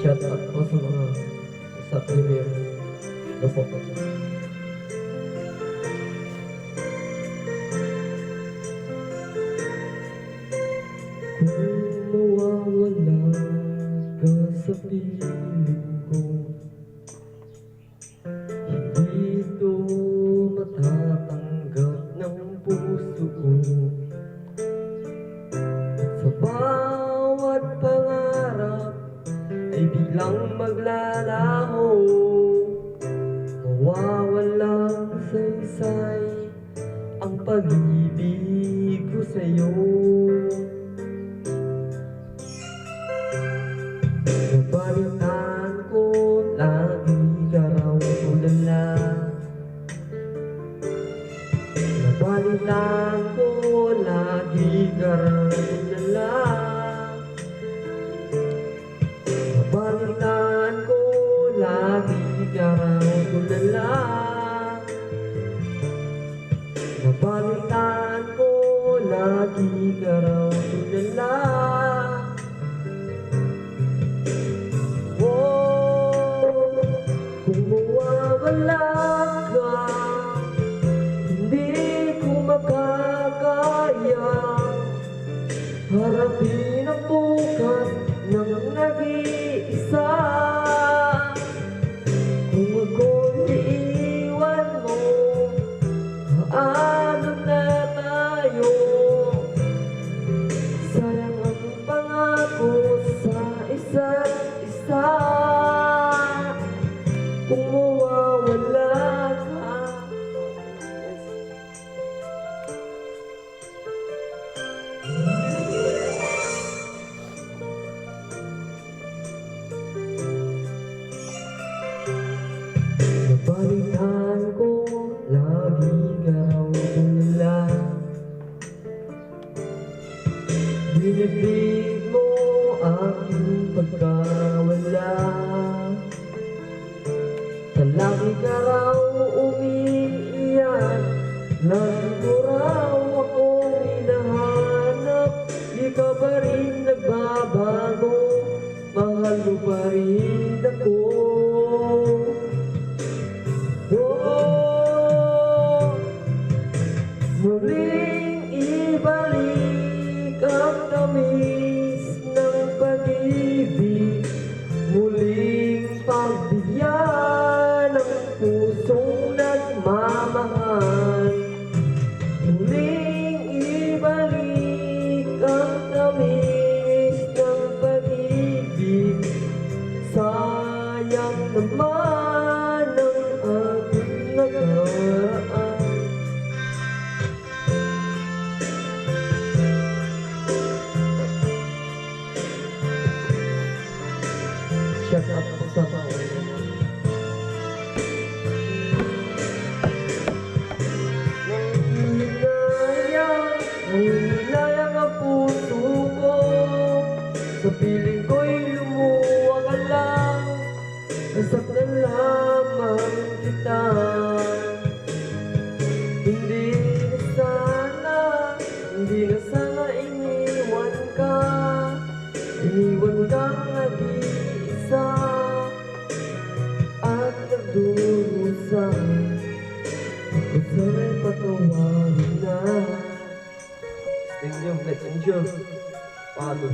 Shout out po sa mga sa premier. Ito po po. Kung mawawala ka sa piling ko ay biglang maglalaho Mawawalang saysay ang pag-ibig ko sa'yo. Nabalitaan ko lagi ka raw tulala. Nabalitaan ko raw tulala Nabalitaan ko lagi ka raw tulala Oh, kung mawawala ka Hindi ko makakaya. Harapin ang bukas ng nag-iisa Oh. Umiiyak Lagi ko raw akong hinahanap Di ka pa rin nagbabago. Mahal mo pa rin Shut up, shut up. Nanginayang ang puso ko Sa piling ko'y lumuwag kita. Hindi na sana, hindi na sana. 给我们的锦绣花朵